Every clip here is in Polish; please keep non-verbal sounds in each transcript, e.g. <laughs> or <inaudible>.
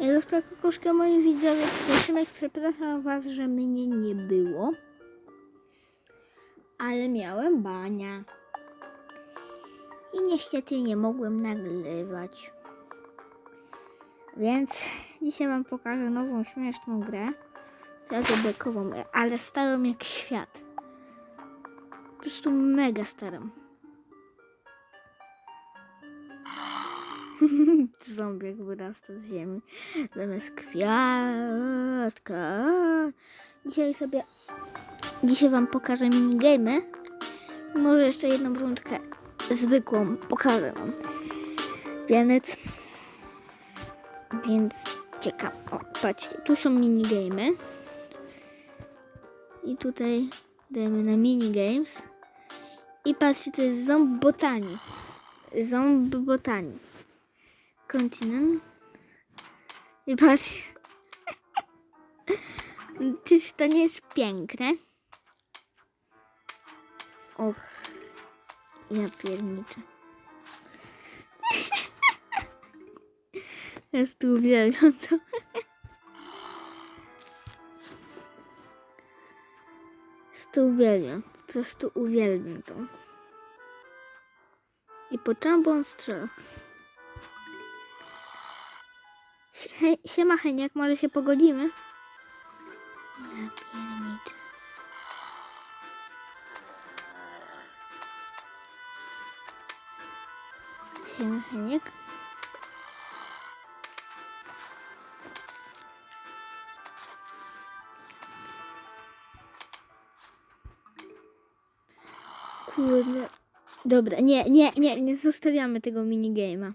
Ludzka kokoszka, moi widzowie, przepraszam was, że mnie nie było. Ale miałem bania. I niestety nie mogłem nagrywać. Więc dzisiaj wam pokażę nową, śmieszną grę. Bekową, ale starą jak świat. Po prostu mega starą. <laughs> Zombiek wyrasta z ziemi zamiast kwiatka. Dzisiaj sobie, dzisiaj wam pokażę minigamy. Może jeszcze jedną rundkę zwykłą pokażę wam. Więc, więc ciekawe. O, patrzcie, tu są minigamy. I tutaj dajemy na minigames. I patrzcie, to jest ząb botanii. Ząb botanii. Kontynent. I patrz. Czyż to nie jest piękne? O. Ja pierniczę. Jest tu uwielbiam to. Jest tu uwielbiam. Po prostu uwielbiam to. I po czambu on Sie- Siema Heniak, może się pogodzimy? Ja pierniczę. Siema Heniak. Kurde. Dobra, nie, nie, nie, nie zostawiamy tego minigame'a.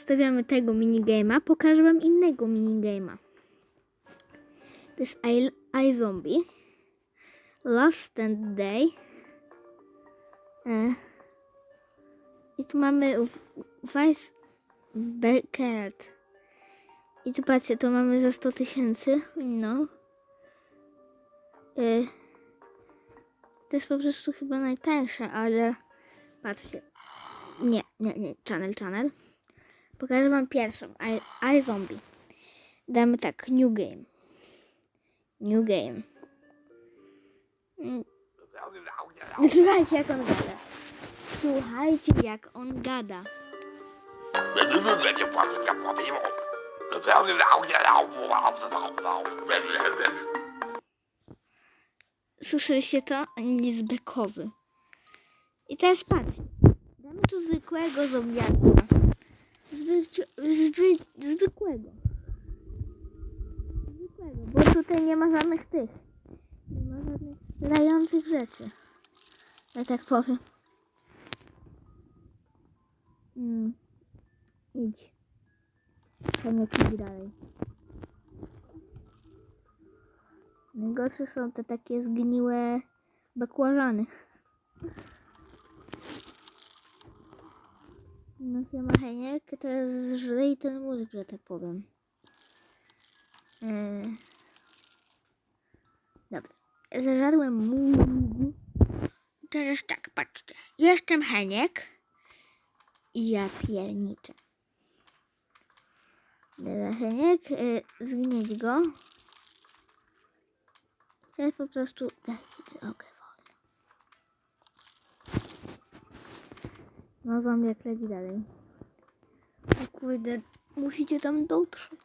Stawiamy tego minigama. Pokażę wam innego minigama. To jest I, I Zombie. Last Stand Day. E. I tu mamy Vice Beckert. I tu patrzcie, to mamy za 100 tysięcy. No. E. To jest po prostu chyba najtańsze, ale patrzcie. Nie, nie, nie. Channel, channel. Pokażę wam pierwszą. I, Zombie. Damy tak, New Game. New Game. <laughs> Słuchajcie, jak on gada. Słuchajcie, jak on gada. Słyszeliście to? Bekowy. I teraz patrz. Damy tu zwykłego zombiaka. Zwyci- zwy, zwykłego. Zwykłego, bo tutaj nie ma żadnych tych. Nie ma żadnych strzelających rzeczy. Ja tak powiem. Mm. Idź. Jak idź dalej. Najgorsze są te takie zgniłe bakłażany. No siema Heniek, teraz żrej ten mózg, że tak powiem. Yy. Dobra. Zażarłem mózg. Teraz tak, patrzcie. Jestem Heniek. I ja pierniczę. Dobra, Heniek, yy, zgnieć go. Teraz po prostu dajcie drogę No zombiak leci dalej. O kurde, musicie tam dotrzeć.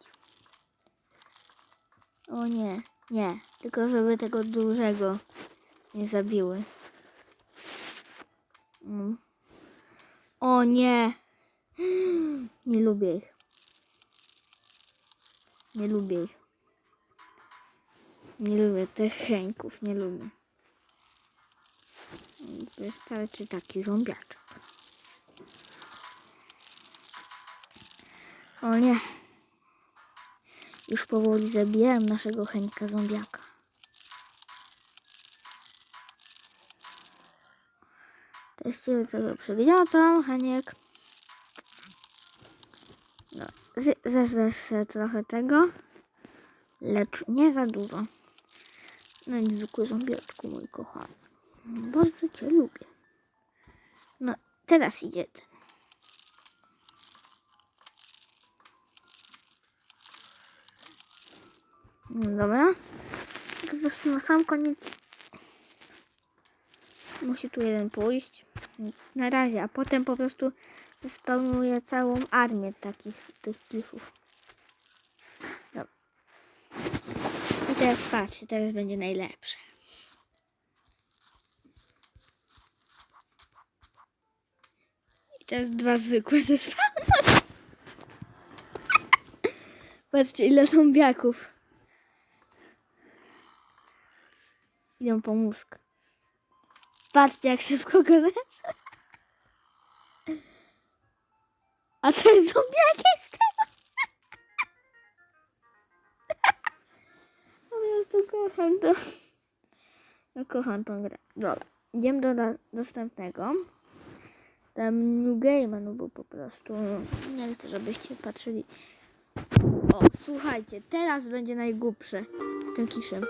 O nie, nie. Tylko żeby tego dużego nie zabiły. Mm. O nie. <gasps> Nie lubię ich. Nie lubię ich. Nie lubię tych chęków, nie lubię. Wystarczy taki zombiaczek. O nie. Już powoli zabijałem naszego chętka zombiaka. Teściły tego przygniotą, Heniek. No, z- zeżresz sobie trochę tego, lecz nie za dużo. No niezwykły zombiaczku, mój kochany. Bardzo cię lubię. No, teraz idzie ten. No Dobra. Tak prostu na sam koniec musi tu jeden pójść. Na razie, a potem po prostu zespełnuje całą armię takich tych kiszów. Dobra. I teraz patrzcie, teraz będzie najlepsze. I teraz dwa zwykłe zespawnować. <laughs> Patrzcie, ile zombiaków. Idą po mózg. Patrzcie, jak szybko go. A ten zombiak jest tego. <laughs> Po prostu kocham to. No, kocham tą grę. Dobra, idziemy do na- następnego. Tam New Game, no bo po prostu nie chcę, żebyście patrzyli. O, słuchajcie, teraz będzie najgłupszy z tym kiszem.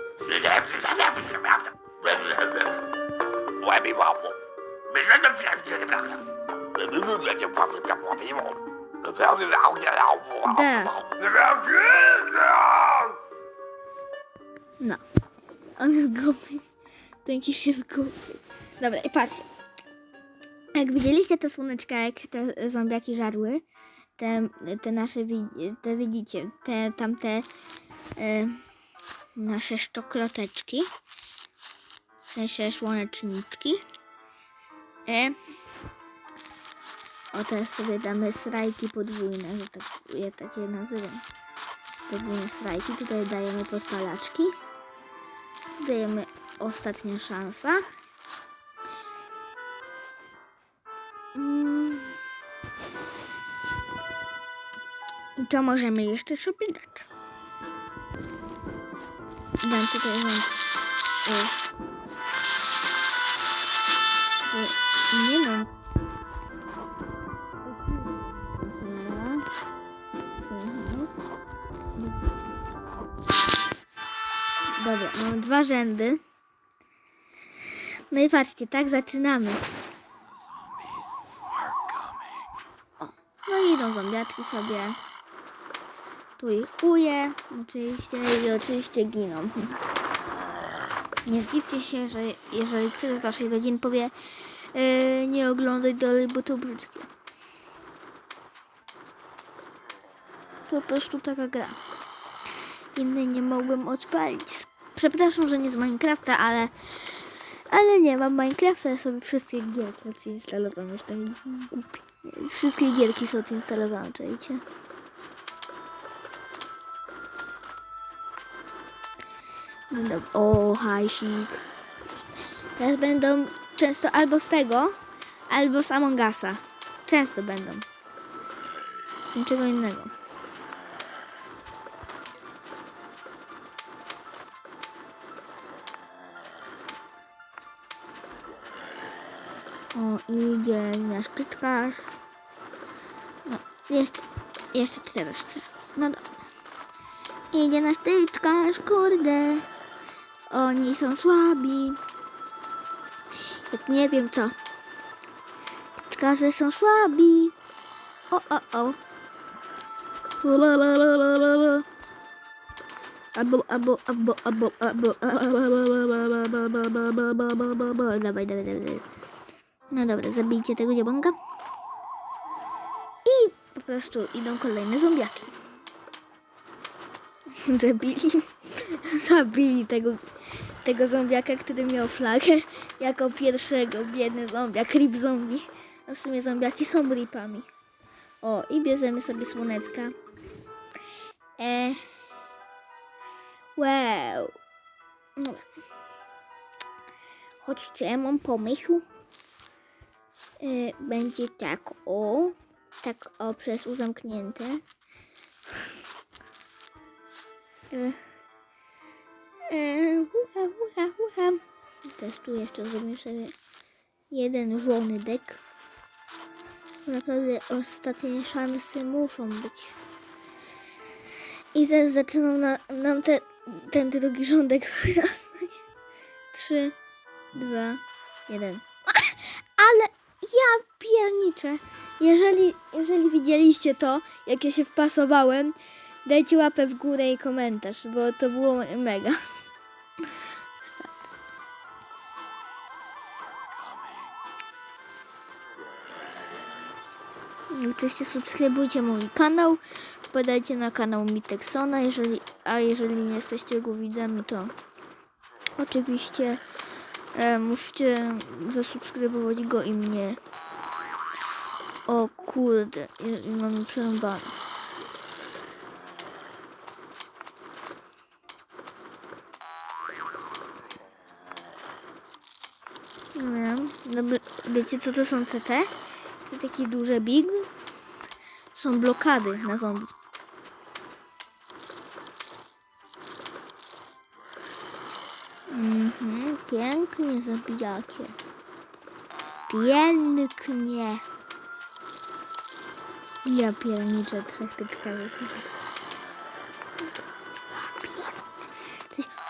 No. On jest głupi. Ten kisz jest głupi. Dobra, i patrzcie. Jak widzieliście te słoneczka, jak te zombiaki żarły, te, te nasze, te widzicie, te tamte e, nasze szczokloteczki, sensie słoneczniczki. E, o, teraz sobie damy srajki podwójne, że tak, je nazywam. Podwójne srajki. Tutaj dajemy podpalaczki. Dajemy ostatnia szansa. Mm. I to możemy jeszcze sobie dać. Dam tutaj wam... Nie mam. Dobra. Mam dwa rzędy. No i patrzcie, tak zaczynamy. O, no i idą zombiaczki sobie. Tu ich uje, oczywiście, i oczywiście giną. Nie zdziwcie się, że jeżeli ktoś z waszej rodziny powie yy, nie oglądaj dalej, bo to brzydkie. To po prostu taka gra. Innej nie mogłem odpalić. Przepraszam, że nie z Minecrafta, ale ale nie mam Minecrafta, ja sobie wszystkie gierki odinstalowałam. Jestem głupi. Wszystkie gierki są odinstalowane, czajcie. No dobra. O, hajsik. Teraz będą często albo z tego, albo z Among Usa. Często będą. Z niczego innego. O, idzie nasz klyczkarz. No, jeszcze, jeszcze cztery. No dobra. Idzie nasz tyczkarz, kurde. Oni są słabi. Jak nie wiem co. Tyczkarze są słabi. O, o, o. La, la, la, la, la, la. Albo, albo, albo, albo, albo, dawaj, dawaj, dawaj, dawaj. No dobra, zabijcie tego diabłonka. I po prostu idą kolejne zombiaki. Zabili, zabili tego, tego zombiaka, który miał flagę <laughs> jako pierwszego, biedny zombiak, rip zombie. A w sumie zombiaki są ripami. O, i bierzemy sobie słonecka. E. Wow. No. Chodźcie, mam pomysł. E, będzie tak o, tak o przez U zamknięte. <laughs> E, e, uha, uha, uha. Teraz tu jeszcze zrobimy sobie jeden żółny dek. Naprawdę ostatnie szanse muszą być. I zaraz na, nam te, ten drugi rządek <laughs> wyrastać. Trzy, dwa, jeden. <laughs> Ale ja pierniczę. Jeżeli, jeżeli widzieliście to, jak ja się wpasowałem, Dajcie łapę w górę i komentarz, bo to było mega. <laughs> Oczywiście subskrybujcie mój kanał, wpadajcie na kanał Miteksona, jeżeli, a jeżeli nie jesteście jego widzami, to oczywiście e, musicie zasubskrybować go i mnie. O kurde, i- i mamy przerąbane. Dobra, wiecie co to są TT? To takie duże big. Są blokady na zombie. Mhm, pięknie zabijacie. Pięknie. Ja pierniczę trzech tytkawych.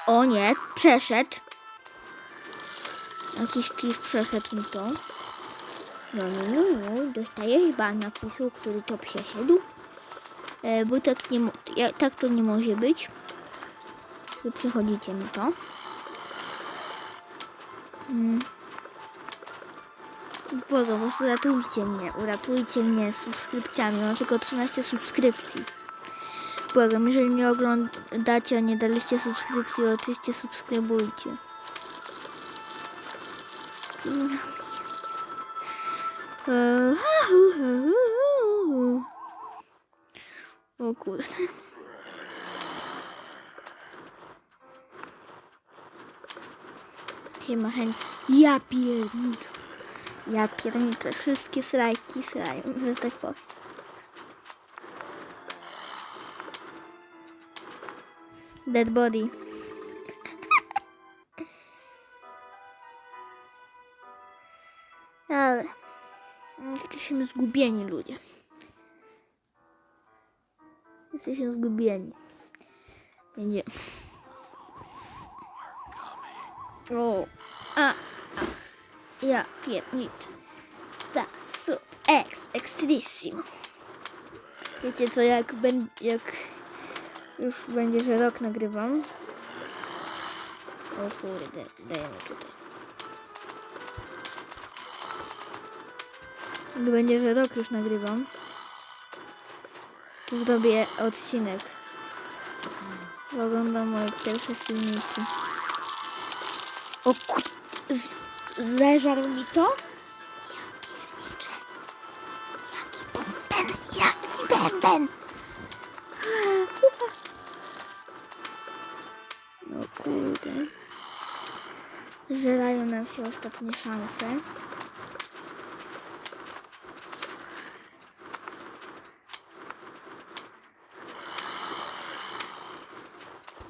O nie, przeszedł. Jakiś klif przeszedł mi to. No, no, no. Dostajesz bana który to przeszedł. E, bo tak nie ja, tak to nie może być. Wy przechodzicie mi to. Mm. Boga, po prostu uratujcie mnie. Uratujcie mnie subskrypcjami. Mam tylko 13 subskrypcji. Błagam, jeżeli mnie oglądacie, a nie daliście subskrypcji, oczywiście subskrybujcie. O kurde. Chyba chęć. Ja pierniczę. Ja pierniczę. Wszystkie srajki srają, że tak powiem. Dead body. Zgubieni ludzie. Jesteśmy zgubieni. Będzie. O, a, a. Ja pierniczę. Tasu, ex, extrissimo. Wiecie co, jak, ben, jak już będzie, że rok nagrywam. O kurde, dajemy tutaj. Jak będzie, że rok już nagrywam, to zrobię odcinek. Oglądam moje pierwsze filmiki. O kurde, z- zeżarł mi to? Jaki bęben. No kurde. Żerają nam się ostatnie szanse.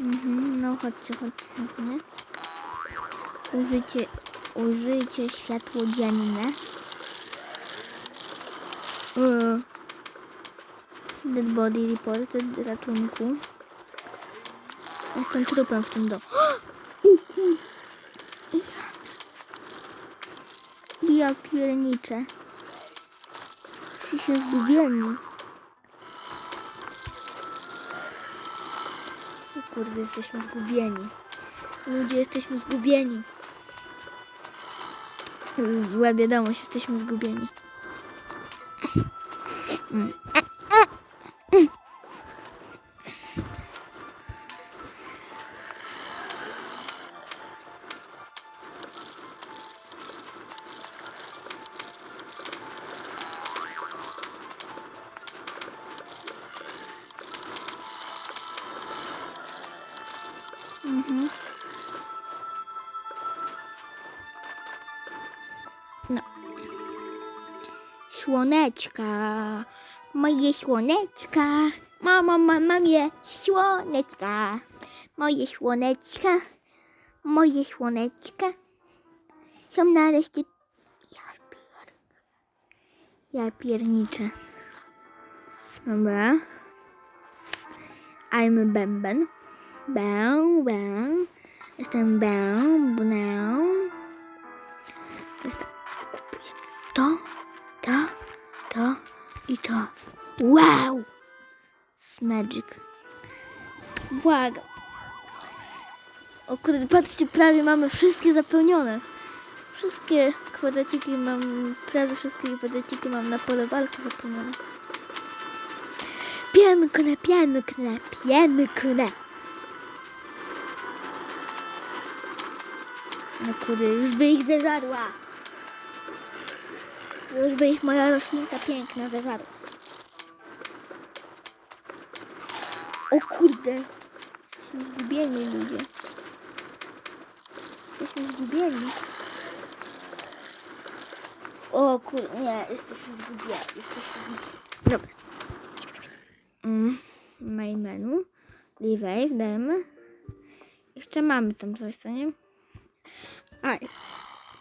Mhm, no chodźcie, chodźcie, nie? Użyjcie, użyjcie światło dzienne. Eee. Dead body reported ratunku. Jestem trupem w tym domu. <gasps> Ja pierniczę. Jesteście zgubieni. Kurde, jesteśmy zgubieni. Ludzie, jesteśmy zgubieni. Zła wiadomość, jesteśmy zgubieni. Mm. Słoneczka. Moje słoneczka. Mamo, mam, mam je słoneczka. Moje słoneczka. Moje słoneczka. Są nareszcie... Ja. Ja pierniczę. Dobra. I'm bęben. Bę, bę. Jestem bę, bę. To. Wow! Magic. Błagam. O kurde, patrzcie, prawie mamy wszystkie zapełnione. Wszystkie kwadraciki mam, prawie wszystkie kwadraciki mam na pole walki zapełnione. Piękne, piękne, piękne. No kurde, już by ich zeżarła. Już by ich moja roślinka piękna zeżarła. O kurde. Jesteśmy zgubieni ludzie. Jesteśmy zgubieni. O kurde, nie, jesteśmy zgubieni. Jesteśmy zgubieni. Dobra. Mm, main menu. Leave, dajemy. Jeszcze mamy tam coś, co nie? A,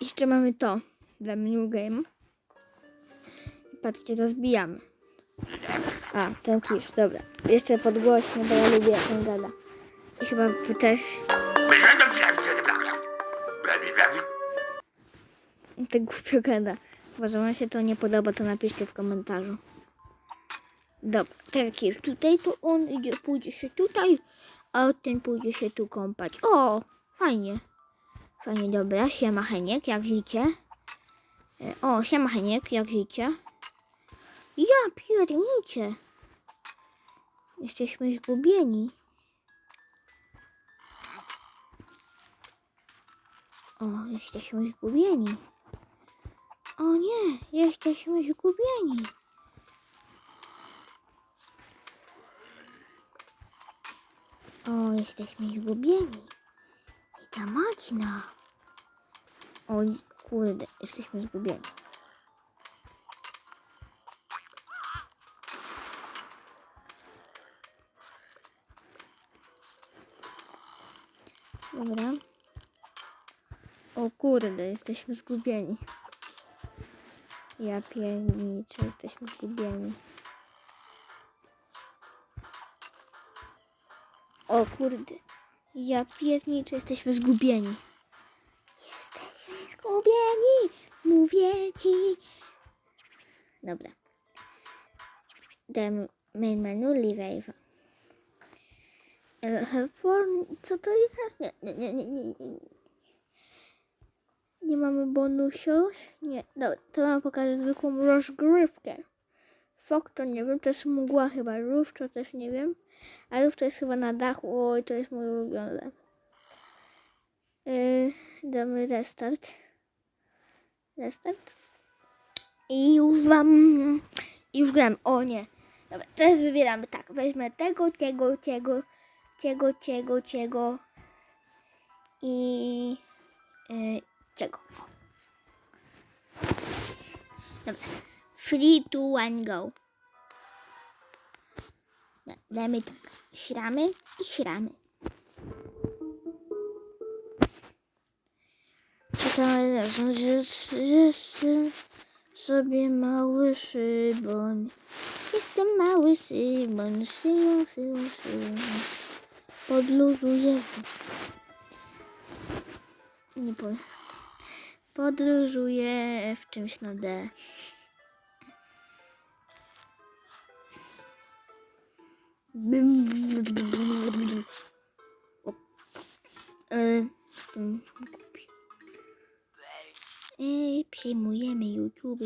jeszcze mamy to dla menu game. Patrzcie, rozbijamy. A, ten kisz, dobra. Jeszcze podgłośnie, bo ja lubię jak on gada. I chyba wy też tak głupio gada. Może wam się to nie podoba, to napiszcie w komentarzu. Dobra, ten kisz tutaj, to on idzie, pójdzie się tutaj, a ten pójdzie się tu kąpać. O, fajnie. Fajnie, dobra. Siema Heniek, jak życie? E, O, siema Heniek, jak życie? Ja piernicie. Jesteśmy zgubieni. O, jesteśmy zgubieni. O nie, jesteśmy zgubieni. O, jesteśmy zgubieni. I ta macina. O kurde, jesteśmy zgubieni. Dobra. O kurde, jesteśmy zgubieni. Ja pierniczę, jesteśmy zgubieni. O kurde. Ja pierniczę, jesteśmy zgubieni. Jesteśmy zgubieni, mówię ci. Dobra. Dam main menu, leave co to jest? Nie, nie, nie, nie, nie, nie. Nie mamy bonusów? Nie, dobra, to wam pokażę zwykłą rozgrywkę. Fok to nie wiem, to jest mgła chyba, roof to też nie wiem. A roof to jest chyba na dachu, oj, to jest mój ulubiony. Yy, damy restart. Restart. I już wam, i już gram, o nie. Dobra, teraz wybieramy tak, weźmę tego, tego, tego, ciego, ciego, ciego i yy, ciego. Dobra. 3, 2, 1, go. Dajmy tak. Śramy i śramy. Czekamy razem, sobie mały szyboń. Jestem mały szyboń, szybą, szybą, szybą. Podluzuję. Nie powiem. Podróżuję w czymś na D. O. E, Jestem głupi. E, Przyjmujemy YouTube.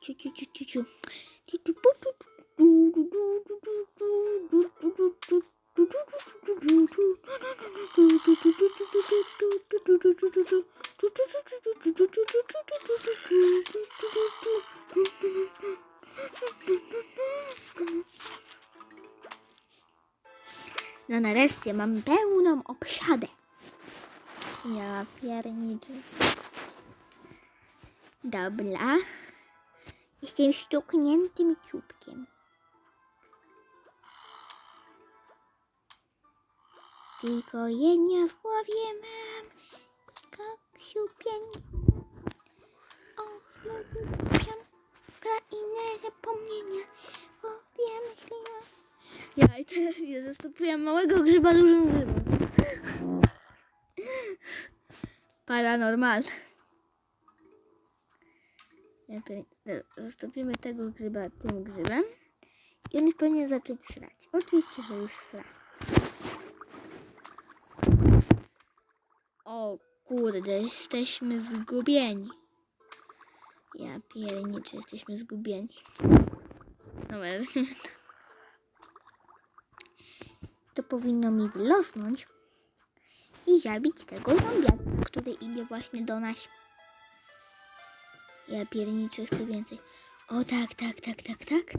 Ciu, ciu, ciu, ciu, ciu. No nareszcie mam pełną obsiadę. Ja pierniczę. Dobra. Jestem stukniętym ciupkiem. Tylko jednia w głowie mam. Koksiu pień. O, lubię krainę zapomnienia. Bo wiem, ślina. Ja i teraz nie zastopuję małego grzyba dużym grzybem. Paranormal. Lepiej e, zastąpimy tego grzyba tym grzybem. I on już powinien zacząć srać. Oczywiście, że już sra. O kurde, jesteśmy zgubieni. Ja pierniczę, jesteśmy zgubieni. Dobra. To powinno mi wylosnąć i zabić tego zombiaka, który idzie właśnie do nas. Ja pierniczę, chcę więcej. O tak, tak, tak, tak, tak.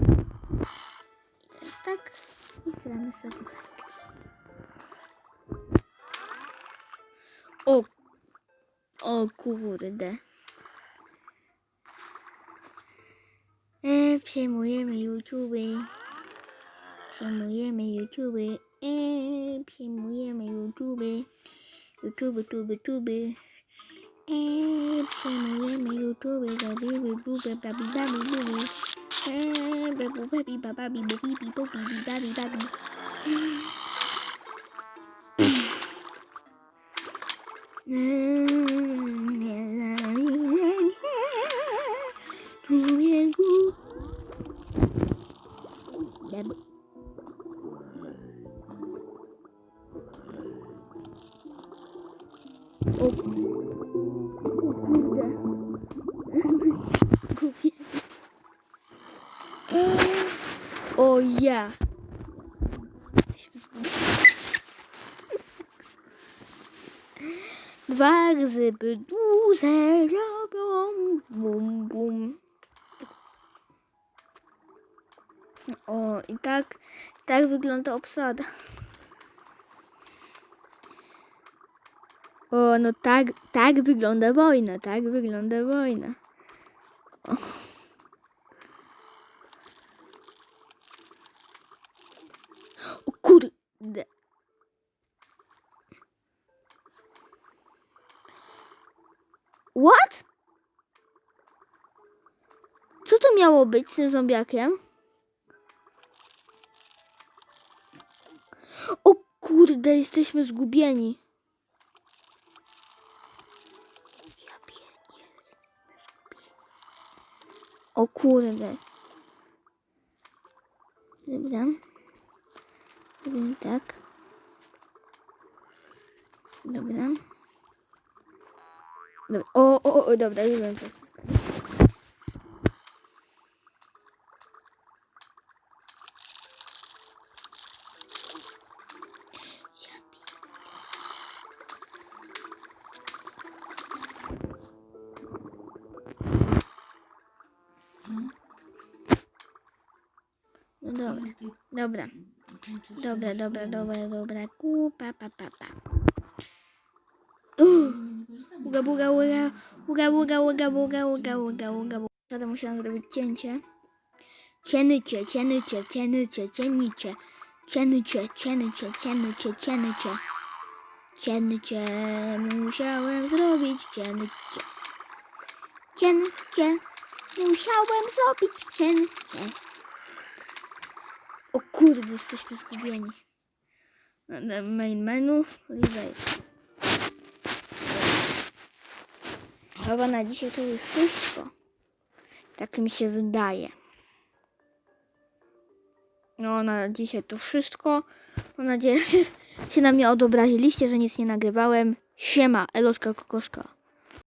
I teraz tak. I sobie. O, o kurde. E, przejmujemy YouTube. Przejmujemy YouTube. E, przejmujemy YouTube. YouTube, tube, tube. E, przejmujemy YouTube. Robimy bubę, babi, babi, bubi. E, babu, babi, bababi, bubi, bubi, bubi, babi, babi. 嗯。Dwa gzyby duże robią bum bum. O, i tak, tak wygląda obsada. O, no tak, tak wygląda wojna, tak wygląda wojna. O. O kurde. What? Co to miało być z tym zombiakiem? O kurde, jesteśmy zgubieni. O kurde. Dobra. Robimy tak. Dobra. Dobra. O, o, o, dobra, już wiem co jest. No dobra, dobra, dobra, dobra, dobra, dobra, ku, pa, pa, pa, pa. Uh, Uga, buga, uga, uga, uga, uga, uga, uga, uga, uga, uga. Teraz musiałam zrobić cięcie. Cięcie, cięcie, cięcie, cięcie, cięcie, cięcie, cięcie, cięcie. Cięcie, musiałem zrobić cięcie. Cięcie, musiałem zrobić cięcie. O kurde, jesteśmy zgubieni. Main menu, revive. Chyba na dzisiaj to już wszystko. Tak mi się wydaje. No, na dzisiaj to wszystko. Mam nadzieję, <laughs> że się na mnie odobraziliście, że nic nie nagrywałem. Siema, Eloszka Kokoszka.